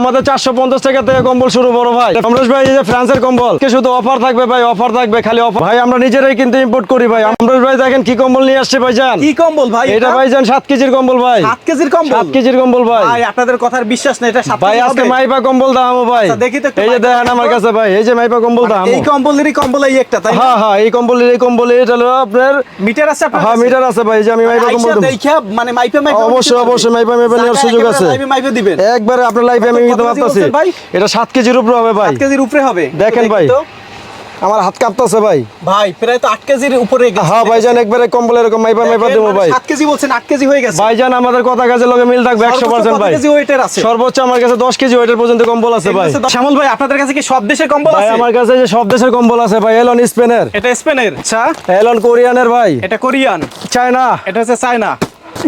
আমাদের চারশো পঞ্চাশ টাকা থেকে কম্বল শুরু বড় ভাই। সমরেশ ভাই এই যে ফ্রান্সের কম্বল। কি শুধু অফার থাকবে ভাই অফার থাকবে খালি অফার ভাই আমরা নিজেরাই কিন্তু ইম্পোর্ট করি ভাই। সমরেশ ভাই দেখেন কি কম্বল নিয়ে আসছে ভাই যান কি কম্বল ভাই এটা ভাই যান সাত কেজির কম্বল ভাই। সাত কেজির কম্বল? সাত কেজির কম্বল ভাই। আপনাদের কথার বিশ্বাস নেই এটা সাত ভাই আজকে মাইপা কম্বল দাম ভাই। আচ্ছা, দেখি তো এই যে দেখেন আমার কম্বল। কাছে ভাই এই যে মাইপা কম্বল দাম এই কম্বলেরই কম্বল এই একটা তাই হ্যাঁ হ্যাঁ এই কম্বলের এই কম্বলের এটা হলো আপনার মিটার আছে আপনার হ্যাঁ মিটার আছে ভাই এই যে আমি মাইপা কম্বল। দেইখা, মানে মাইপে মাইপে অবশ্যই, অবশ্যই, মাইপে মাইপে নেওয়ার সুযোগ আছে। মাইপে দিবেন। একবারে আপনার লাইফে আমি এটা সাত কেজির উপরে হবে ভাই। কেজির উপরে হবে। দেখেন ভাই। আমার হাত কাঁপতেছে ভাই। ভাই প্রায় তো আট কেজির উপরে গেছে। হ্যাঁ ভাইজান একবারে কম্বল এরকম মাইপা মাইপা দেখেন, দেবো ভাই। সাত কেজি বলছেন আট কেজি হয়ে গেছে। ভাইজান আমাদের কথা কাজে লগে মিল থাকবে একশো সর্বোচ্চ পার্সেন্ট কত ভাই। কেজি ওয়েটের আছে? সর্বোচ্চ আমার কাছে দশ কেজি ওয়েটের পর্যন্ত কম্বল আছে ভাই। শ্যামল ভাই আপনাদের কাছে কি সব দেশের কম্বল ভাই আমার কাছে যে সব দেশের কম্বল আছে ভাই এলন স্পেনের। এটা স্পেনের? আচ্ছা। এলন কোরিয়ানের ভাই। এটা কোরিয়ান। চায়না। এটা হচ্ছে চায়না।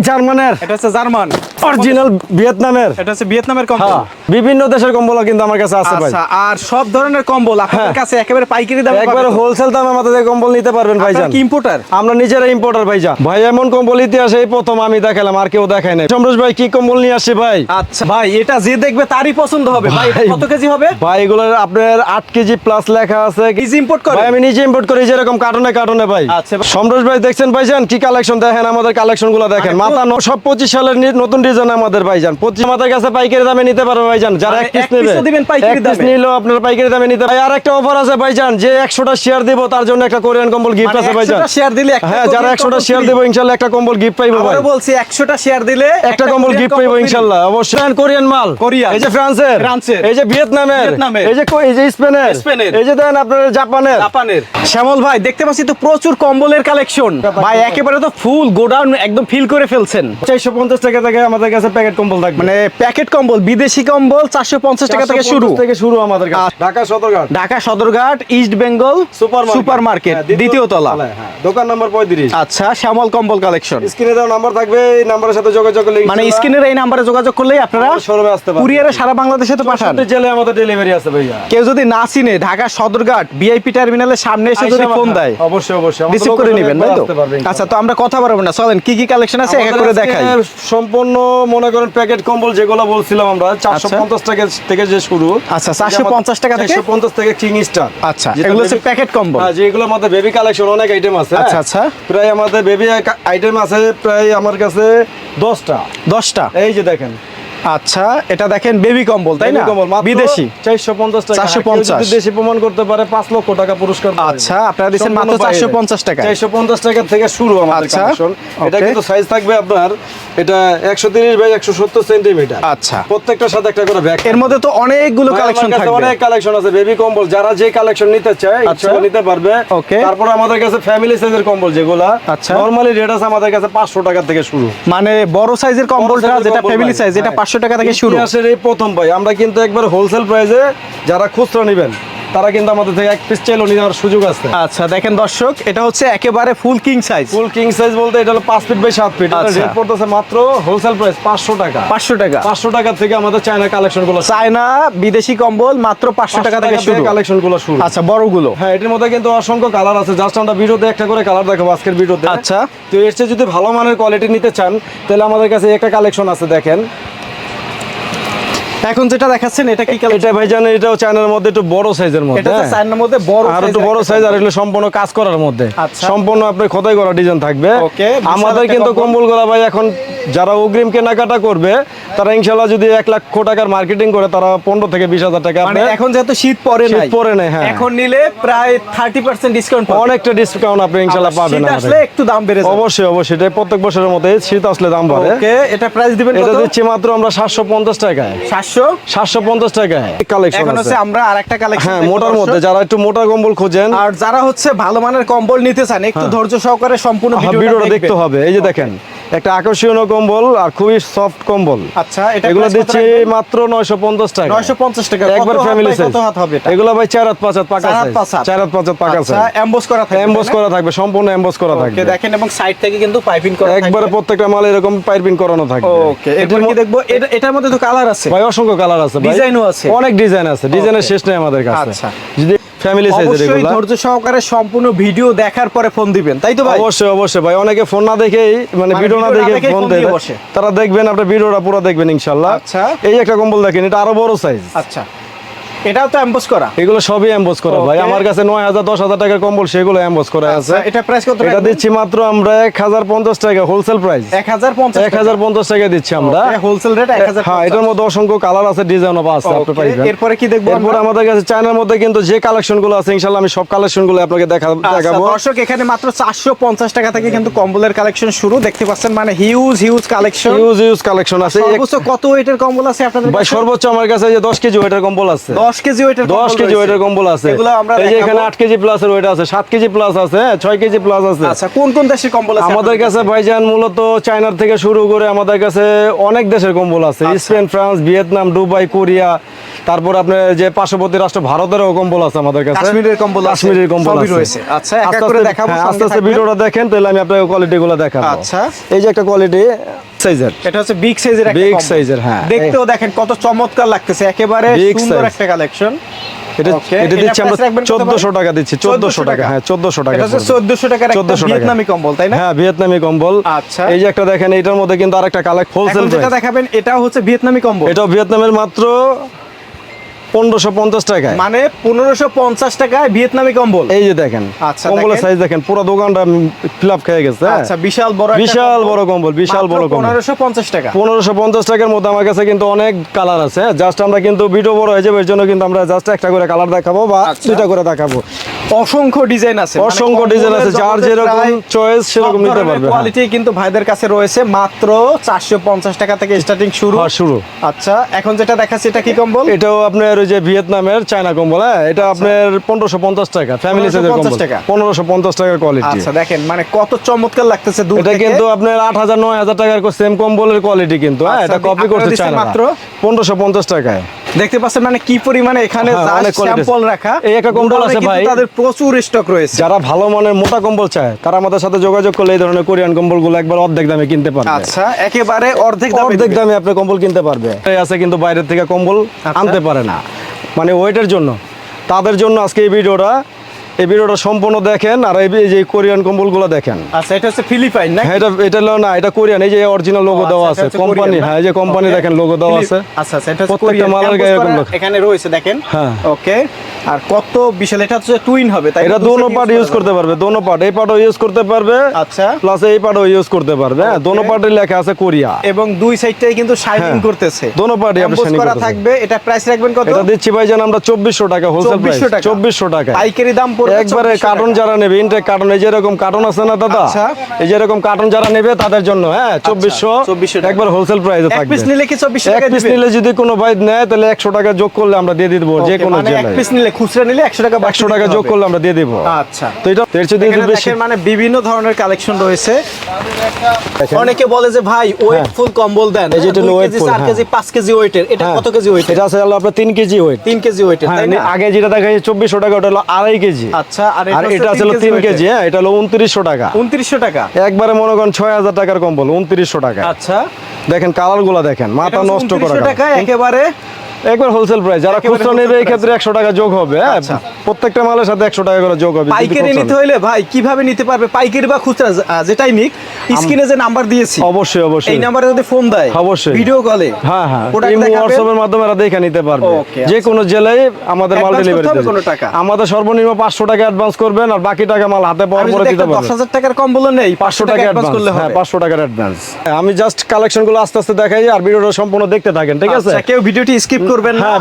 জার্মানের। এটা হচ্ছে জার্মান। অরিজিনাল ভিয়েতনামের। এটা হচ্ছে ভিয়েতনামের কম্বল। হ্যাঁ বিভিন্ন দেশের কম্বল কিন্তু আমার কাছে আছে ভাই। আচ্ছা আর সব ধরনের কম্বল আপনাদের হ্যাঁ। কাছে একেবারে পাইকারি দামে একবারে হোলসেল দামে আমাদের থেকে কম্বল নিতে পারবেন ভাইজান। কি ইম্পোর্টার আমরা নিজেরা ইম্পোর্টার ভাইজান। ভাই এমন কম্বল ইতিহাসে এই প্রথম আমি দেখালাম আর কেউ দেখায় নাই। সমরেশ ভাই কি কম্বল নিয়ে আসছে ভাই? আচ্ছা ভাই এটা যে দেখবে তারই পছন্দ হবে। ভাই কত কেজি হবে? ভাই এগুলোর আপনার আট কেজি প্লাস লেখা আছে। ইজ ইম্পোর্ট করে? ভাই আমি নিজে ইম্পোর্ট করি যেরকম কার্টনে কার্টনে ভাই। আচ্ছা। সমরেশ ভাই দেখছেন ভাইজান কি কালেকশন দেখেন আমাদের কালেকশনগুলো দেখেন। মাথা ন- সব পঁচিশ সালের নি- নতুন ডিজাইন আমাদের ভাইজান। পঁচিশ আমাদের কাছে পাইকারি দামে নিতে পারবে ভাইজান যারা এক পিস নেবে। এক পিস? নিলেও আপনার পাইকারি দামে নিতে ভাই আর একটা অফার আছে ভাইজান যে একশোটা শেয়ার দিব তার জন্য একটা কোরিয়ান কম্বল গিফট আছে ভাইজান। 100টা share দিলে হ্যাঁ যারা একশোটা শেয়ার। দেবো ইনশাল্লাহ একটা কম্বল গিফট পাইবো ভাই। আবারও বলছি একশোটা শেয়ার দিলে একটা কম্বল গিফট পাইবো। ইনশাল্লাহ অবশ্যই। কোরিয়ান মাল। কোরিয়ান। এই যে ফ্রান্সের। ফ্রান্সের। এই যে ভিয়েতনামের। ভিয়েতনামের। এই যে এই যে স্পেনের। স্পেনের। এই যে দেন আপনার জাপানের। জাপানের। শ্যামল ভাই দেখতে পাচ্ছি তো প্রচুর কম্বলের কালেকশন ভাই একেবারে তো ফুল গোডাউন একদম ফিল করে ফেলছেন। চারশো পঞ্চাশ টাকা থেকে আমাদের কাছে প্যাকেট কম্বল থাকবে। মানে প্যাকেট কম্বল বিদেশি কম্বল চারশো পঞ্চাশ টাকা থেকে শুরু। থেকে শুরু আমাদের কাছে। Dhaka Sadarghat. Dhaka Sadarghat East Bengal super market দ্বিতীয় তলা। হ্যাঁ, দোকান নম্বর পঁয়ত্রিশ। আচ্ছা শ্যামল কম্বল কালেকশন স্ক্রিনে দেওয়া নাম্বার থাকবে এই নাম্বারের সাথে যোগাযোগ করলে মানে স্ক্রিনের এই নাম্বারে যোগাযোগ করলেই আপনারা শোরুমে আসতে পারবেন। কুরিয়ারে সারা বাংলাদেশে তো পাঠান। জেলে আমাদের ডেলিভারি আছে ভাইয়া। কেউ যদি না চিনে ঢাকা সদরঘাট ভিআইপি টার্মিনালের সামনে এসে যদি ফোন দেয় অবশ্যই অবশ্যই। রিসিভ করে নেবেন তাই তো? আচ্ছা তো আমরা কথা বলব না। চলেন কি কি কালেকশন আছে? এক এক করে দেখাই। সম্পূর্ণ মনে করেন প্যাকেট কম্বল যেগুলো বলছিলাম আমরা চারশো পঞ্চাশ টাকা থেকে যে শুরু আচ্ছা, 450 টাকা থেকে? পঞ্চাশ থেকে কিং স্টার আচ্ছা, এগুলো হচ্ছে প্যাকেট কম্বল। হ্যাঁ যেগুলো আমাদের বেবি কালেকশন অনেক আইটেম আছে হ্যাঁ। আচ্ছা, আচ্ছা। প্রায় আমাদের বেবি আইটেম আছে প্রায় আমার কাছে দশটা দশটা এই যে দেখেন আচ্ছা এটা দেখেন বেবি কম্বল তাই না? বিদেশি। 450 টাকা। 450 বিদেশি প্রমাণ করতে পারে 5 লক্ষ টাকা পুরস্কার আচ্ছা আপনারা দিবেন মাত্র 450 টাকা 450 টাকা থেকে শুরু আমাদের আচ্ছা, কালেকশন এটা কিন্তু সাইজ থাকবে আপনার এটা 130 বাই 170 সেমি আচ্ছা। প্রত্যেকটার সাথে একটা করে ব্যাগ এর মধ্যে তো অনেকগুলো কালেকশন থাকবে। অনেক কালেকশন আছে বেবি কম্বল যারা যে কালেকশন নিতে চায় আচ্ছা। নিতে পারবে। তারপর আমাদের কাছে ফ্যামিলি সাইজের কম্বল যেগুলা আচ্ছা। নরমালি রেট আছে আমাদের কাছে 500 টাকা থেকে শুরু। মানে বড় সাইজের কম্বলটা যেটা ফ্যামিলি সাইজ এটা 500 পাঁচশো টাকা থেকে শুরু। আসের এই প্রথম ভাই। আমরা কিন্তু একবার হোলসেল প্রাইসে যারা খুচরা নেবেন তারা কিন্তু আমাদের থেকে এক পিস চাইলেও নেওয়ার সুযোগ আছে। আচ্ছা দেখেন দর্শক এটা হচ্ছে একেবারে full king size full king size বলতে এটা হলো পাঁচ ফিট বাই সাত ফিট রেট আচ্ছা। পড়তেছে মাত্র হোলসেল প্রাইস পাঁচশো টাকা। পাঁচশো টাকা। পাঁচশো টাকা থেকে আমাদের চায়না কালেকশনগুলো চায়না বিদেশি কম্বল মাত্র পাঁচশো টাকা থেকে শুরু। কালেকশনগুলো শুরু। আচ্ছা বড়গুলো হ্যাঁ এটির মধ্যে কিন্তু অসংখ্য কালার আছে। জাস্ট আমরা ভিডিওতে একটা করে কালার দেখাবো আজকের ভিডিওতে। আচ্ছা। তো এর চেয়ে যদি ভালো মানের কোয়ালিটি নিতে চান তাহলে আমাদের কাছে একটা কালেকশন আছে দেখেন। এখন যেটা দেখাচ্ছেন এটা কি এটা এটা ভাইজান এটাও চায়নার মধ্যে একটু বড় সাইজের মধ্যে এটা তো হ্যাঁ। চায়নার মধ্যে বড় আর একটু বড় সাইজ আর এগুলো সম্পূর্ণ কাজ করার মধ্যে আচ্ছা। সম্পূর্ণ আপনার খোদাই করা ডিজাইন থাকবে আমাদের কিন্তু কম্বল। গলা ভাই এখন যারা অগ্রিম কেনাকাটা করবে তারা ইনশাল্লাহ যদি এক লক্ষ টাকার মার্কেটিং করে তারা পনেরো থেকে বিশ হাজার টাকা মানে এখন যেহেতু শীত পরে শীত পরে নাই, হ্যাঁ। এখন নিলে প্রায় 30% ডিসকাউন্ট অনেকটা ডিসকাউন্ট আপনি ইনশাল্লাহ পাবেন আসলে একটু দাম বেড়ে অবশ্যই অবশ্যই এটা প্রত্যেক বছরের মতো শীত আসলে দাম বাড়ে। ওকে এটা প্রাইস দিবেন এটা দিচ্ছি মাত্র আমরা সাতশো পঞ্চাশ টাকায়। 700 সাতশো পঞ্চাশ টাকায়। কালেকশন এখন হচ্ছে আমরা আরেকটা কালেকশন হ্যাঁ মোটার মধ্যে যারা একটু মোটা কম্বল খোঁজেন। আর যারা হচ্ছে ভালো মানের কম্বল নিতে চান একটু ধৈর্য সহকারে সম্পূর্ণ হ্যাঁ, ভিডিওটা দেখতে হবে এই যে দেখেন। একটা আকর্ষণীয় কম্বল আর খুবই সফট কম্বল। আচ্ছা এটা এগুলো দিচ্ছি মাত্র নয়শো পঞ্চাশ টাকা। 950 টাকা। একবার ফ্যামিলি বাই কত হাত হবে এটা? এগুলো ভাই চার হাত পাঁচ হাত পাকা size। পাঁচ হাত। চার হাত পাঁচ হাত পাকা আচ্ছা এমবস করা থাকবে এমবস করা থাকবে সম্পূর্ণ এমবস করা ওকে থাকবে। দেখেন এবং সাইড থেকে কিন্তু পাইপিং করা থাকবে। একবারে প্রত্যেকটা মাল এরকম পাইপিং করানো থাকবে। ওকে এরপর কি দেখব? এটা এটার মধ্যে তো কালার আছে। ভাই অসংখ্য কালার আছে। ডিজাইনও আছে। অনেক ডিজাইন আছে ডিজাইনের শেষ নেই আমাদের কাছে। আচ্ছা। যদি ফ্যামিলি সাইজের এগুলো। ধৈর্য সহকারে সম্পূর্ণ ভিডিও দেখার পরে ফোন দিবেন তাই তো ভাই? অবশ্যই অবশ্যই ভাই। অনেকে ফোন না দেখেই মানে মানে ভিডিও না দেখে ফোন দেয় তারা দেখবেন আপনার ভিডিওটা পুরো দেখবেন ইনশাল্লাহ। আচ্ছা। এই একটা কম্বল দেখেন এটা আরও বড় সাইজ আচ্ছা। এটাও তো এমবোস করা? এগুলো সবই এমবোস করা ভাই। আমার কাছে নয় হাজার দশ হাজার টাকার কম্বল সেগুলো এমবোস করা আছে। আচ্ছা এটা প্রাইস কত এটা দিচ্ছি মাত্র আমরা এক হাজার পঞ্চাশ টাকা হোলসেল প্রাইস এক হাজার পঞ্চাশ এক হাজার পঞ্চাশ টাকা দিচ্ছি আমরা। হোলসেল রেট এক হাজার হ্যাঁ এটার মধ্যে অসংখ্য কালার আছে ডিজাইন আছে আপনি পাইবেন। এরপরে কি দেখব এরপর? আমাদের কাছে চায়নার মধ্যে কিন্তু যে কালেকশনগুলো আছে ইনশাল্লাহ আমি সব কালেকশনগুলো আপনাকে আচ্ছা, দেখাবো। দর্শক এখানে মাত্র চারশো পঞ্চাশ টাকা থেকে কিন্তু কম্বলের কালেকশন শুরু। দেখতে পাচ্ছেন মানে huge huge collection use use collection আছে। সর্বোচ্চ কত ওয়েটের কম্বল আছে আপনাদের ভাই সর্বোচ্চ আমার কাছে যে দশ কেজি ওয়েটের কম্বল আছে। দশ কেজি ওয়েটের দশ কেজি ওয়েটের কম্বল আছে। এগুলো আমরা এই যে এখানে দেখাবো। আট কেজি প্লাস এর ওয়েট আছে সাত কেজি প্লাস আছে ছয় কেজি প্লাস আছে। আচ্ছা কোন কোন দেশের কম্বল আছে আমাদের কাছে ভাইজান মূলত চায়নার থেকে শুরু করে আমাদের কাছে অনেক দেশের কম্বল আছে। আচ্ছা। Spain France Vietnam Dubai Korea তারপর আপনার যে পার্শ্ববর্তী রাষ্ট্র ভারতেরও কম্বল আছে আমাদের কাছে। কাশ্মীরের কম্বল কাশ্মীরের কম্বল আছে। রয়েছে। আচ্ছা, এক করে দেখাবো, হ্যাঁ, আস্তে আস্তে ভিডিওটা দেখেন তাহলে আমি আপনাকে কোয়ালিটি গুলো দেখাবো। আচ্ছা। এই যে একটা কোয়ালিটি সাইজের এটা হচ্ছে বিগ সাইজের একটা বিগ। হ্যাঁ। দেখতেও দেখেন কত চমৎকার লাগতেছে একেবারে সুন্দর একটা কালেকশন এটা দিচ্ছি আমরা টাকা দিচ্ছি টাকা হ্যাঁ চোদ্দশো টাকা এটা হচ্ছে পড়বে। চোদ্দশো টাকার একটা 1400 টাকা। ভিয়েতনামি কম্বল তাই না হ্যাঁ ভিয়েতনামি কম্বল আচ্ছা। এই যে একটা দেখেন এটার মধ্যে কিন্তু আরেকটা কালেক্ট হোলসেল যেটা দেখাবেন এটা হচ্ছে ভিয়েতনামি কম্বল এটা ভিয়েতনামের মাত্র পনেরোশো পঞ্চাশ টাকায়। মানে পনেরোশো পঞ্চাশ টাকায় ভিয়েতনামি কম্বল। এই যে দেখেন আচ্ছা, কম্বলের সাইজ দেখেন পুরো দোকানটা ফিল আপ খেয়ে গেছে হ্যাঁ? আচ্ছা বিশাল বড় বিশাল বড় কম্বল বিশাল বড় কম্বল। 1550 টাকা। পনেরোশো পঞ্চাশ টাকার মধ্যে আমার কাছে কিন্তু অনেক কালার আছে জাস্ট আমরা কিন্তু ভিডিও বড় হয়ে যাবে এর জন্য কিন্তু আমরা জাস্ট একটা করে কালার দেখাবো বা আচ্ছা। দুইটা করে দেখাবো। অসংখ্য ডিজাইন আছে। মানে অসংখ্য ডিজাইন আছে যার যেরকম চয়েস সেরকম নিতে পারবে হ্যাঁ। কোয়ালিটি কিন্তু ভাইদের কাছে রয়েছে মাত্র 450 টাকা থেকে স্টার্টিং শুরু। হ্যাঁ, শুরু। আচ্ছা এখন যেটা দেখাচ্ছি এটা কি কম্বল? এটাও আপনার যে ভিয়েতনামের চায়না কম্বল হ্যাঁ? এটা আপনার পনেরোশো পঞ্চাশ টাকা ফ্যামিলি সাইজের কম্বল। পনেরোশো পঞ্চাশ টাকার কোয়ালিটি আচ্ছা দেখেন মানে কত চমৎকার লাগতেছে দূর এটা কিন্তু আপনার আট হাজার নয় হাজার টাকার সেম কম্বলের কোয়ালিটি কিন্তু হ্যাঁ? আচ্ছা, এটা কপি করতে চায় না মাত্র? পনেরোশো পঞ্চাশ টাকায়। দেখতে পাচ্ছেন মানে কি পরিমাণে এখানে। স্যাম্পল রাখা। এই একটা কম্বল আছে ভাই। তাদের প্রচুর স্টক রয়েছে। যারা ভালো মানের মোটা কম্বল চায় তারা আমাদের সাথে যোগাযোগ করলে এই ধরনের কোরিয়ান কম্বলগুলো একবার অর্ধেক দামে কিনতে পারবে। আচ্ছা একেবারে অর্ধেক দামে অর্ধেক দামে আপনি কম্বল কিনতে পারবে। এই আছে কিন্তু বাইরে থেকে কম্বল আচ্ছা। আনতে পারে না। মানে ওয়েটের জন্য। তাদের জন্য আজকে এই ভিডিওটা এই ভিডিওটা সম্পূর্ণ দেখেন আর এই যে কোরিয়ান কম্বলগুলো দেখেন। আচ্ছা এটা হচ্ছে ফিলিপাইন না হ্যাঁ এটা এটা হলো না এটা কোরিয়ান এই যে অরিজিনাল লোগো দেওয়া আচ্ছা, আছে কোম্পানি হ্যাঁ এই যে কোম্পানি দেখেন লোগো দেওয়া আছে। আচ্ছা আচ্ছা এটা প্রত্যেকটা। মালের গায়ে এরকম এখানে রয়েছে দেখেন। হ্যাঁ। ওকে আর কত বিশাল এটা হচ্ছে টুইন হবে তাই এটা দোনো পার্ট ইউজ করতে পারবে দোনো পার্ট এই পার্টও ইউজ করতে পারবে আচ্ছা। প্লাস এই পার্টও ইউজ করতে পারবে হ্যাঁ দোনো পার্টের লেখা আছে কোরিয়া। এবং দুই সাইডটাই কিন্তু শাইনিং হ্যাঁ। করতেছে। দোনো পার্টই আপনি shining করা থাকবে এটা প্রাইস রাখবেন কত? এটা দিচ্ছি ভাই জান আমরা চব্বিশশো টাকা হোলসেল প্রাইস 2400 টাকা। চব্বিশশো টাকা পাইকারি দাম একবারে 2400 কার্টন যারা নেবে ইনটেক কার্টন এই যেরকম কার্টন আছে না দাদা? আচ্ছা। এই যেরকম কার্টন যারা নেবে তাদের জন্য হ্যাঁ চব্বিশশো 2400 একবার হোলসেল প্রাইসে এক থাকবে। পিস নিলে কি 2400 এক পিস নিলে যদি কোনো ভাই নেয় তাহলে একশো টাকা যোগ করলে আমরা দিয়ে দিব যে কোনো মানে এক জেলায়। পিস নিলে খুচরা নিলে 100 টাকা একশো টাকা যোগ করলে আমরা দিয়ে দিব। আচ্ছা। তো এটা এখানে বেশি। মানে বিভিন্ন ধরনের কালেকশন রয়েছে। অনেকে বলে যে ভাই ওয়েট ফুল কম্বল দেন। এই যে এটা দুই কেজি weightful, চার হ্যাঁ। কেজি পাঁচ কেজি ওয়েটের এটা হ্যাঁ। কত কেজি ওয়েট এটা আছে হলো আপনার তিন কেজি ওয়েট তিন কেজি ওয়েটের হ্যাঁ তাই না আগে যেটা দেখা যাচ্ছে চব্বিশশো টাকা ওটা হলো আড়াই কেজি আচ্ছা আর এটা ছিল তিন কেজি হ্যাঁ এটা হলো উনত্রিশশো টাকা। উনত্রিশশো টাকা। একবারে মনে করেন ছয় হাজার টাকার কম্বল উনত্রিশশো টাকা। আচ্ছা। দেখেন কালারগুলা দেখেন মাথা নষ্ট করা টাকা একেবারে একবার হোলসেল প্রাইস যারা খুচরা নেবে এই ক্ষেত্রে একশো টাকা যোগ হবে হ্যাঁ? আচ্ছা। প্রত্যেকটা মালের সাথে একশো টাকা করে যোগ হবে পাইকারি নিতে হইলে ভাই কীভাবে নিতে পারবে? পাইকারি বা খুচরা যেটাই নিক স্ক্রিনে যে নাম্বার দিয়েছি অবশ্যই এই অবশ্যই নাম্বারে যদি ফোন দেয় অবশ্যই। ভিডিও কলে হ্যাঁ হ্যাঁ। দেখাবে। মাধ্যমে এরা দেখে নিতে পারবে। যে আচ্ছা। কোনো জেলায় আমাদের মাল ডেলিভারি? আমাদের সর্বনিম্ন পাঁচশো টাকা অ্যাডভান্স করবেন আর বাকি টাকা মাল হাতে পাওয়ার পরে দিতে পারবেন। হাজার টাকার কম্বল নেই পাঁচশো টাকা অ্যাডভান্স করলে হ্যাঁ হবে। পাঁচশো টাকার অ্যাডভান্স আমি জাস্ট কালেকশনগুলো আস্তে আস্তে দেখাই আর ভিডিওটা সম্পূর্ণ দেখতে থাকেন ঠিক আছে? আচ্ছা, কেউ ভিডিওটি স্কিপ করবেন না হ্যাঁ,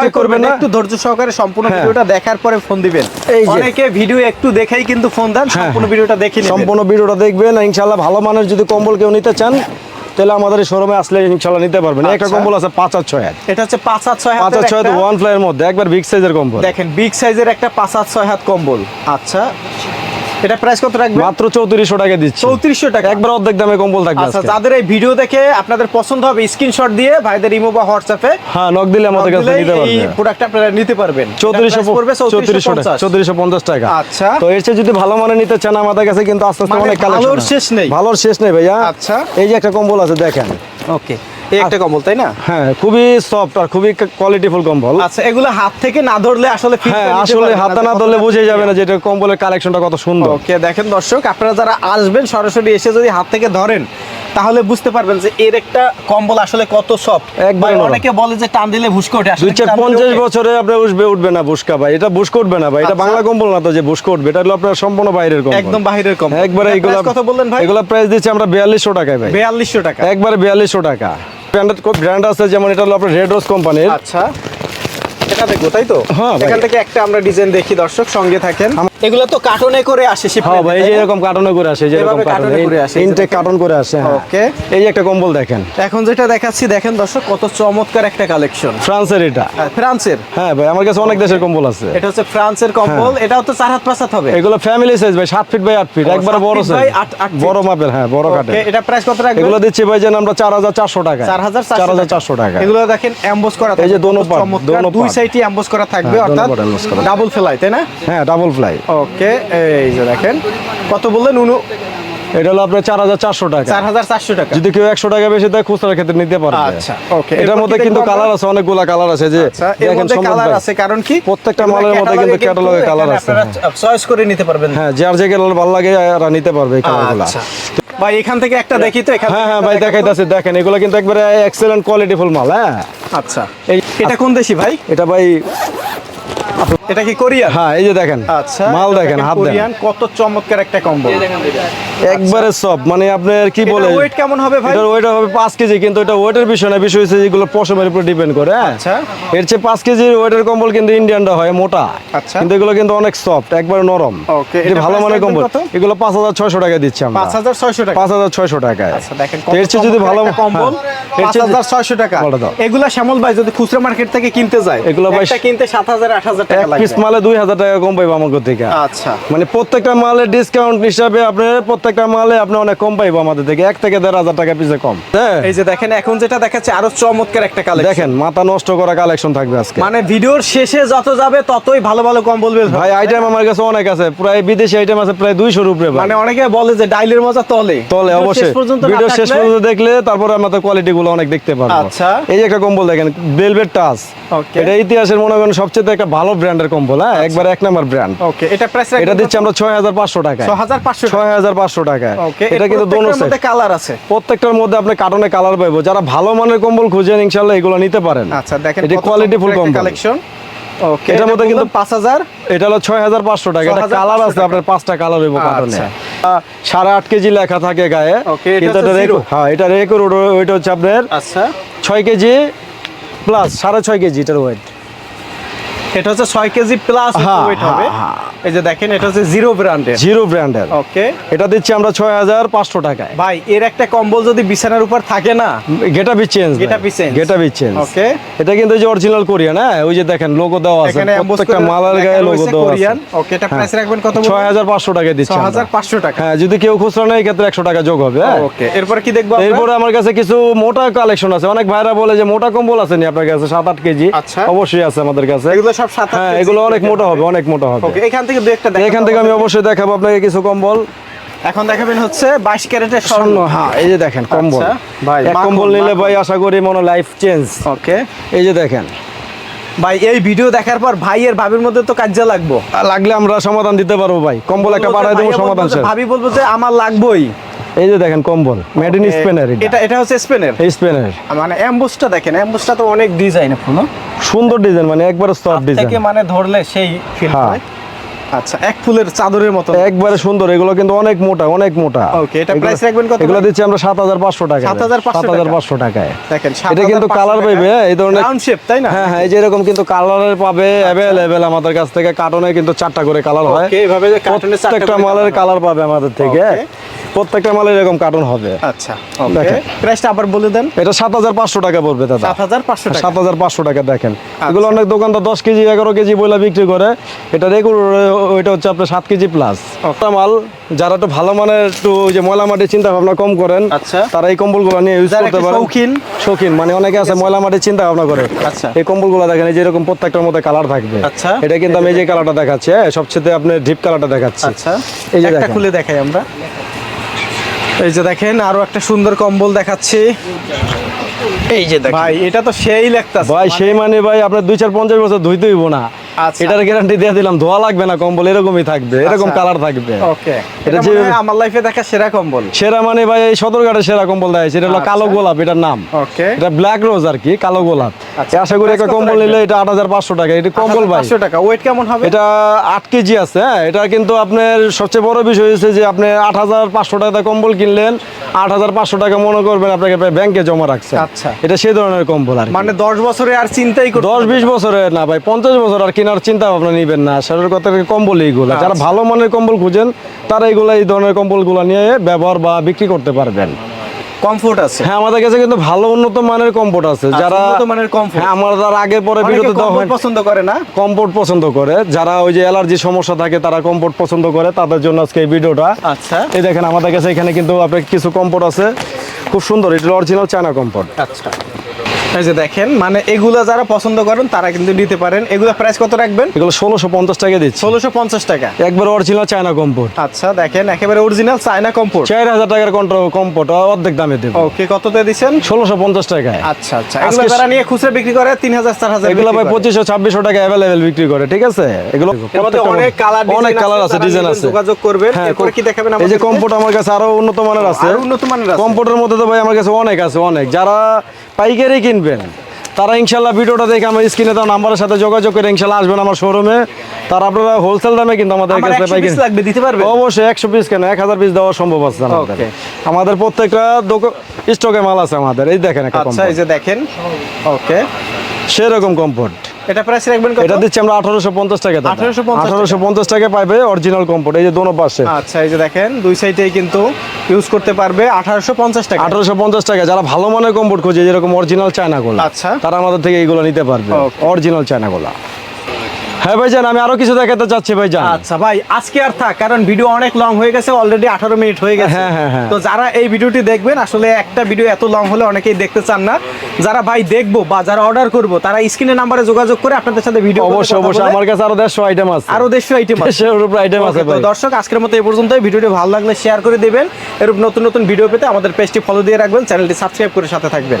আর করবেন একটু ধৈর্য সহকারে সম্পূর্ণ হ্যাঁ। ভিডিওটা দেখার পরে ফোন দিবেন। অনেকে ভিডিও একটু দেখেই কিন্তু ফোন দেন হ্যাঁ, সম্পূর্ণ। ভিডিওটা দেখে সম্পূর্ণ ভিডিওটা দেখবেন ইনশাল্লাহ ভালো মানের যদি কম্বল কেউ নিতে চান তাহলে আমাদের শোরুমে আসলে ইনশাল্লাহ নিতে পারবেন। একটা আচ্ছা। কম্বল আছে পাঁচ আর ছয় হাত। এটা হচ্ছে পাঁচ হাত ছয় পাঁচ আর হাতের ছয় একটা- ওয়ান ফ্লাইয়ের মধ্যে একবার বিগ সাইজের কম্বল। দেখেন বিগ সাইজের একটা পাঁচ হাত ছয় হাত কম্বল। আচ্ছা। এটা প্রাইস কত রাখবেন? মাত্র চৌত্রিশশো টাকা দিচ্ছি। চৌত্রিশশো টাকা। একবার অর্ধেক দামে কম্বল থাকবে আচ্ছা। যাদের এই ভিডিও দেখে আপনাদের পছন্দ হবে স্ক্রিনশট দিয়ে ভাইদের ইমো বা হোয়াটসঅ্যাপে হ্যাঁ নক দিলে আমাদের কাছে নিতে এই পারবে প্রোডাক্ট আপনারা নিতে পারবেন। চৌত্রিশশো পড়বে চৌত্রিশশো টাকা চৌত্রিশশো পঞ্চাশ টাকা। আচ্ছা। তো এর চেয়ে যদি ভালো মানে নিতে চান আমাদের কাছে কিন্তু আস্তে আস্তে মানে অনেক কালেকশন ভালোর শেষ নেই। ভালোর শেষ নেই ভাইয়া। আচ্ছা। এই যে একটা কম্বল আছে দেখেন। ওকে এই একটা কম্বল তাই না? হ্যাঁ খুবই সফট আর খুবই কোয়ালিটিফুল কম্বল। আচ্ছা এগুলো হাত থেকে না ধরলে আসলে হ্যাঁ আসলে হাত না ধরলে বুঝে যাবে না। যে এটা কম্বলের কালেকশনটা কত সুন্দর। ওকে দেখেন দর্শক আপনারা যারা আসবেন সরাসরি এসে যদি হাত থেকে ধরেন তাহলে বুঝতে পারবেন যে এর একটা কম্বল আসলে কত সফট। একবারে। অনেকে বলে যে টান দিলে ভুসকে ওঠে দুই চার পঞ্চাশ? বছরে আপনার উঠবে উঠবে না বুসকা ভাই। এটা বুসকা উঠবে না ভাই। এটা আচ্ছা। বাংলা কম্বল না তো যে বুসকা উঠবে এটা হলো আপনার সম্পূর্ণ বাইরের কম্বল। একদম বাহিরের কম্বল। একবারে এগুলা কত বললেন ভাই? এগুলা প্রাইস দিচ্ছি আমরা বিয়াল্লিশশো টাকায় ভাই। বিয়াল্লিশশো টাকা। একবারে বিয়াল্লিশশো টাকা। ব্র্যান্ড আছে যেমন এটা হলো আপনার রেড রোজ কোম্পানির আচ্ছা। এটা দেখব তাই তো? হ্যাঁ, এখান থেকে একটা আমরা ডিজাইন দেখি দর্শক সঙ্গে থাকেন। এগুলো তো কার্টনে করে আসে হ্যাঁ ভাই এই তাই যে না? এরকম কার্টনে করে আসে যেরকম কার্টনে কার্টনে করে আসে, ইনটেক কার্টন করে আসে হ্যাঁ। ওকে। এই যে একটা কম্বল দেখেন। এখন যেটা দেখাচ্ছি দেখেন দর্শক কত চমৎকার একটা কালেকশন ফ্রান্সের এটা। ফ্রান্সের। হ্যাঁ ভাই আমার কাছে অনেক দেশের কম্বল আছে। এটা হচ্ছে ফ্রান্সের কম্বল এটাও তো চার হাত পাঁচ হাত হবে। এগুলো ফ্যামিলি সাইজ ভাই সাত ফিট বাই ফিট একবারে বড় সাইজ। বড় মাপের হ্যাঁ বড় কাটে এটা প্রাইস কত রাখবেন? এগুলো দিচ্ছি ভাই আমরা চার হাজার চারশো টাকা চার হাজার চার হাজার চারশো টাকা এগুলো দেখেন এমবোস করা এই যে দোনো কত দোনো দুই part। সাইডই করা থাকবে হ্যাঁ, অর্থাৎ। ডাবল ফেলাই তাই না? হ্যাঁ ডাবল ফ্লাই ওকে এই যে দেখেন। কত বললেন উনু? এটা হলো আপনার চার হাজার চারশো টাকা। চার হাজার চারশো টাকা। যদি কেউ একশো টাকা বেশি দেয় খুচরা ক্ষেত্রে নিতে পারবে। আচ্ছা, okay। এটার মধ্যে কিন্তু কালার? আছে অনেকগুলা কালার আছে যে আচ্ছা দেখেন কালার আছে কারণ কি? প্রত্যেকটা মালের মধ্যে কিন্তু ক্যাটালগে কালার আছে। চয়েস করে নিতে পারবেন। হ্যাঁ যার যে কালার ভালো লাগে এরা নিতে পারবে এই কালারগুলো ভাই এখান থেকে একটা দেখি তো এখান হ্যাঁ হ্যাঁ ভাই। দেখাইতাছে দেখেন এগুলো কিন্তু একবারে এক্সেলেন্ট কোয়ালিটি ফুল মাল হ্যাঁ। আচ্ছা। এই এটা কোন দেশি ভাই? এটা ভাই এটা কি কোরিয়ান? হ্যাঁ এই যে দেখেন। আচ্ছা মাল দেখেন হাত দেন কোরিয়ান কত চমৎকার একটা কম্বল একবারে সব মানে আপনার কি বলে? ওয়েট কেমন হবে ভাই? এটার ওয়েট হবে পাঁচ কেজি কিন্তু এটা ওয়েটের বিষয় না বিষয় হচ্ছে যেগুলো পশমের উপর ডিপেন্ড করে হ্যাঁ? আচ্ছা। এর চেয়ে পাঁচ কেজির ওয়েটের কম্বল কিন্তু ইন্ডিয়ানটা হয় মোটা। আচ্ছা। কিন্তু এগুলো কিন্তু অনেক সফট একবারে নরম। Okay, এটি ভালো মানের কম্বল এগুলো পাঁচ হাজার ছয়শো টাকা দিচ্ছি আমরা। পাঁচ হাজার ছয়শো টাকা। পাঁচ হাজার ছয়শো টাকায়। আচ্ছা দেখেন এর চেয়ে যদি ভালো কম্বল। হ্যাঁ, এর পাঁচ চেয়ে হাজার ছয়শো টাকা। বলে দাও। এগুলা শ্যামল ভাই যদি খুচরা মার্কেট থেকে কিনতে যায় এগুলো ভাই একটা কিনতে সাত হাজার আট হাজার টাকা এক পিস মালে দুই হাজার টাকা কম পাইবো আমার থেকে। আচ্ছা। মানে প্রত্যেকটা মালের ডিসকাউন্ট হিসাবে আপনি প্রত্যেকটা মালে আপনি অনেক কম পাইবো আমাদের থেকে। এক থেকে দেড় হাজার টাকা কম। হ্যাঁ। এই যে দেখেন এখন যেটা দেখাচ্ছে আরও চমৎকার একটা কালেকশন দেখেন মাথা নষ্ট করা কালেকশন থাকবে আজকে। মানে ভিডিওর শেষে যত যাবে ততই ভালো ভালো কম্বল বের হবে। ভাই আইটেম আমার কাছে অনেক আছে। প্রায় বিদেশি আইটেম আছে প্রায় দুইশোর উপরে মানে অনেকে বলে যে ডাইলের মজা তলে। তলে অবশ্যই। ভিডিও শেষ পর্যন্ত দেখলে তারপরে আমাদের কোয়ালিটি গুলো অনেক দেখতে পারব। আচ্ছা। এই যে একটা কম্বল দেখেন বেলভেট টাচ। এটা ইতিহাসের মনে করেন সবচেয়ে একটা ভালো ব্র্যান্ডের কম্বল হ্যাঁ? একবার এক নাম্বার ব্র্যান্ড ওকে এটা প্রাইস এটা দিচ্ছি আমরা ছয় হাজার পাঁচশো টাকা ছ হাজার পাঁচশো ছয় হাজার পাঁচশো টাকা ওকে এটা কিন্তু দোনো মধ্যে কালার আছে। প্রত্যেকটার মধ্যে আপনি কার্টনে কালার পাইবো। যারা ভালো মানের কম্বল খুঁজেন ইনশাল্লাহ এগুলো নিতে পারেন। আচ্ছা দেখেন এটি কোয়ালিটি ফুল কম্বল। কালেকশন ওকে এটার মধ্যে কিন্তু পাঁচ হাজার। এটা হলো ছয় হাজার পাঁচশো টাকা। এটা কালার আছে আপনার পাঁচটা কালার হইব কার্টনে আচ্ছা। সাড়ে আট কেজি লেখা থাকে গায়ে। হ্যাঁ এটা রেকর্ড ওইটা হচ্ছে আপনার আচ্ছা। ছয় কেজি প্লাস সাড়ে ছয় কেজি এটার ওয়েট এটা হচ্ছে ছয় কেজি প্লাস হ্যাঁ, ওয়েট হবে। হ্যাঁ, এই যে দেখেন এটা হচ্ছে জিরো ব্র্যান্ডের জিরো ব্র্যান্ডের ওকে এটা দিচ্ছি আমরা ছয় হাজার পাঁচশো টাকায়। ভাই এর একটা কম্বল যদি বিছানার উপর থাকে না? গেটা বি চেঞ্জ Get up is change। গেটা বি চেঞ্জ ওকে এটা কিন্তু যে অরিজিনাল কোরিয়ান হ্যাঁ? ওই যে দেখেন লোগো দেওয়া আছে। প্রত্যেকটা মালার গায়ে লোগো দেওয়া কোরিয়ান ওকে এটা প্রাইস রাখবেন কত টাকা দিচ্ছি ছ আমরা। হাজার পাঁচশো টাকা। হ্যাঁ যদি কেউ খুচরা নেয় ক্ষেত্রে একশো টাকা যোগ হবে হ্যাঁ? ওকে এরপরে কি দেখব? এরপরে আমার কাছে কিছু মোটা কালেকশন আছে। অনেক ভাইরা বলে যে মোটা কম্বল আছে নি আপনার কাছে? সাত আট কেজি। আচ্ছা। অবশ্যই আছে আমাদের কাছে। এগুলো সব হ্যাঁ এগুলো অনেক মোটা হবে অনেক মোটা হবে। ওকে এখান থেকে দু একটা এখান থেকে আমি অবশ্যই দেখাবো আপনাকে কিছু কম্বল। এখন দেখাবেন হচ্ছে বাইশ ক্যারেটের স্বর্ণ হ্যাঁ এই যে দেখেন কম্বল। আচ্ছা, ভাই, এক কম্বল নিলে ভাই আশা করি মনে লাইফ চেঞ্জ ওকে। এই যে দেখেন। ভাই এই ভিডিও দেখার পর ভাইয়ের ভাবির মধ্যে তো কাজে লাগবো। লাগলে আমরা সমাধান দিতে পারব ভাই। কম্বল একটা পাঠাই দেবো সমাধান ভাবি বলব যে আমার লাগবেই। এই যে দেখেন কম্বল। মেড ইন স্পেনের এটা। এটা হচ্ছে স্পেনের স্পেনের মানে অ্যাম্বুসটা দেখেন অ্যাম্বুসটা তো অনেক ডিজাইন ফুল সুন্দর ডিজাইন মানে একবার সফট ডিজাইন থেকে মানে ধরলে সেই ফিল হ্যাঁ। আচ্ছা এক ফুলের চাদরের মতো একবারে সুন্দর এগুলো কিন্তু অনেক মোটা অনেক মোটা। Okay, এটা price রাখবেন কত এগুলো দিচ্ছি আমরা সাত হাজার পাঁচশো টাকা 7,500 সাত হাজার পাঁচশো টাকায়। দেখেন এটা কিন্তু কালার পাইবে এই ধরনের রাউন্ড শেপ তাই না? হ্যাঁ হ্যাঁ এই যে এরকম কিন্তু কালারের পাবে অ্যাভেলেবেল আমাদের কাছ থেকে কার্টনে কিন্তু চারটা করে কালার হয়। ওকে এইভাবে যে কার্টুনে প্রত্যেকটা মালের কালার পাবে আমাদের থেকে। প্রত্যেকটা মালের এরকম কার্টন হবে। আচ্ছা ওকে। প্রাইসটা আবার বলে দেন। এটা সাত হাজার পাঁচশো টাকা পড়বে দাদা। সাত হাজার পাঁচশো টাকা। সাত হাজার পাঁচশো টাকা দেখেন। আচ্ছা। এগুলো অনেক দোকানদার দশ কেজি এগারো কেজি বইলা বিক্রি করে। এটা রেগুল ওইটা হচ্ছে আপনার সাত কেজি প্লাস মাল যারা একটু ভালো মানের একটু যে ময়লা মাটির চিন্তা ভাবনা কম করেন আচ্ছা। তারা এই কম্বলগুলো নিয়ে ইউজ করতে পারেন শৌখিন। শৌখিন মানে অনেকে আছে ময়লা মাটির চিন্তা ভাবনা করে আচ্ছা। এই কম্বলগুলো দেখেন এই যে এরকম প্রত্যেকটার মধ্যে কালার থাকবে আচ্ছা। এটা কিন্তু আমি এই যে কালারটা দেখাচ্ছি হ্যাঁ সবচেয়ে আপনার ডিপ কালারটা দেখাচ্ছি আচ্ছা এই যে। খুলে দেখাই আমরা এই যে দেখেন আরও একটা সুন্দর কম্বল দেখাচ্ছি এই যে ভাই এটা তো সেই লাগতাছে ভাই সেই মানে ভাই আপনার দুই চার পঞ্চাশ বছর হইব না। আচ্ছা। এটার গ্যারান্টি দিয়ে দিলাম ধোয়া লাগবে না কম্বল এরকমই থাকবে এরকম আচ্ছা। কালার থাকবে। ওকে এটা যে- আমার লাইফে দেখা সেরা কম্বল। সেরা মানে ভাই এই সদরঘাটের সেরা কম্বল দেয় এটা হলো কালো আচ্ছা। গোলাপ এটার নাম। ওকে এটা ব্ল্যাক রোজ আর কি কালো গোলাপ। আচ্ছা। আশা করি একটা কম্বল নিলে এটা আট হাজার পাঁচশো টাকা। এটা কম্বল ভাই। পাঁচশো টাকা। ওয়েট কেমন হবে? এটা আট কেজি আছে হ্যাঁ। এটা কিন্তু আপনার সবচেয়ে বড় বিষয় হচ্ছে যে আপনি আট হাজার পাঁচশো টাকা কম্বল কিনলেন। আট হাজার পাঁচশো টাকা মনে করবেন আপনাকে ব্যাংকে জমা রাখছে। আচ্ছা। এটা সেই ধরনের কম্বল আর মানে দশ বছরে আর চিন্তাই করতে দশ বিশ না। বছরের না ভাই পঞ্চাশ বছর আর কেনার চিন্তা ভাবনা নিবেন না। কথা কম্বল এইগুলো যারা আচ্ছা। ভালো মানের কম্বল খুঁজেন তারা এইগুলো এই ধরনের কম্বলগুলো নিয়ে ব্যবহার বা বিক্রি করতে পারবেন। কমফোর্ট আছে। হ্যাঁ আমাদের কাছে কিন্তু ভালো উন্নত মানের কম্পোর্ট আছে। যারা আচ্ছা, উন্নত মানের comfort। হ্যাঁ আমার তার আগের পরে পছন্দ করে না। কম্পোর্ট পছন্দ করে। যারা ওই যে অ্যালার্জি সমস্যা থাকে তারা কম্পোর্ট পছন্দ করে। তাদের জন্য আজকে এই ভিডিওটা। আচ্ছা। এই দেখেন আমাদের কাছে এখানে কিন্তু আপনার কিছু কম্পোর্ট আছে। খুব সুন্দর এটা অরিজিনাল চায়না কম্পাউন্ড আচ্ছা। এই যে দেখেন মানে এগুলা যারা পছন্দ করেন তারা কিন্তু নিতে পারেন। এগুলা প্রাইস কত রাখবেন? এগুলো ষোলোশো পঞ্চাশ টাকা দিচ্ছে। ষোলোশো পঞ্চাশ টাকা। একবার অরিজিনাল চায়না কম্পোর্ট আচ্ছা দেখেন একেবারে অরিজিনাল চায়না কম্পোর্ট চার হাজার টাকার কম্পোর্ট অর্ধেক দামে দেবো। ওকে কততে দিছেন ষোলোশো পঞ্চাশ টাকায় আচ্ছা আচ্ছা। এগুলো যারা নিয়ে খুচরা বিক্রি করে তিন হাজার চার হাজার এগুলো ভাই। পঁচিশশো ছাব্বিশশো টাকা অ্যাভেলেবেল বিক্রি করে ঠিক আছে? এগুলো অনেক কালার অনেক কালার আছে ডিজাইন আছে। যোগাযোগ করবেন হ্যাঁ, এরপরে কি দেখাবেন এই যে? কম্পোর্ট আমার কাছে আরও উন্নত মানের আছে। আরও উন্নত মানের। কম্পোর্টের মধ্যে তো ভাই আমার কাছে অনেক আছে অনেক। যারা পাইকারি কিনবেন। তারা ইনশাল্লাহ ভিডিওটা দেখে আমার স্ক্রিনে তার নাম্বারের সাথে যোগাযোগ করে ইনশাল্লাহ আসবেন আমার শোরুমে তার আপনারা হোলসেল দামে কিন্তু আমাদের কাছে 100 পাইকারি লাগবে, দিতে পারবে? অবশ্যই একশো পিস কেন? এক হাজার পিস দেওয়া সম্ভব আছে আমাদের. আমাদের প্রত্যেকটা স্টকে মাল আছে আমাদের। এই দেখেন একটা আচ্ছা এই যে দেখেন। ওকে সেরকম কম্পোর্ট এটা প্রাইস রাখবেন কত? এটা দিচ্ছি আমরা আঠারোশো পঞ্চাশ টাকা 1850 টাকা। পাইবে অরিজিনাল কম্পোর্ট এই যে দোনো পাশে। আচ্ছা এই যে দেখেন দুই সাইডেই কিন্তু ইউজ করতে পারবে আঠারোশো পঞ্চাশ টাকা। আঠারোশো পঞ্চাশ টাকা যারা ভালো মানের কম্পোর্ট খোঁজে যেরকম অরিজিনাল চায়না গোলা আচ্ছা। তারা আমাদের থেকে এইগুলো নিতে পারবে। অরিজিনাল চায়না গুলা হ্যাঁ ভাইজান আমি আরও কিছু দেখাতে চাচ্ছি ভাইজান। আচ্ছা ভাই আজকে আর থাক কারণ ভিডিও অনেক লং হয়ে গেছে অলরেডি আঠারো মিনিট হয়ে গেছে। হ্যাঁ, হ্যাঁ, হ্যাঁ। তো যারা এই ভিডিওটি দেখবেন আসলে একটা ভিডিও এত লং হলে অনেকেই দেখতে চান না। যারা ভাই দেখব বা যারা অর্ডার করব তারা স্ক্রিনে নাম্বারে যোগাযোগ করে আপনাদের সাথে ভিডিও অবশ্যই অবশ্যই। আমার কাছে আরও দেড়শো আইটেম আছে। আরও দেড়শো আইটেম দেড়শোর উপরে আইটেম আছে ভাই। দর্শক আজকের মতো এই পর্যন্ত ভিডিওটি ভালো লাগলে শেয়ার করে দিবেন। এরূপ নতুন নতুন ভিডিও পেতে আমাদের পেজটি ফলো দিয়ে রাখবেন। চ্যানেলটি সাবস্ক্রাইব করে সাথে থাকবেন।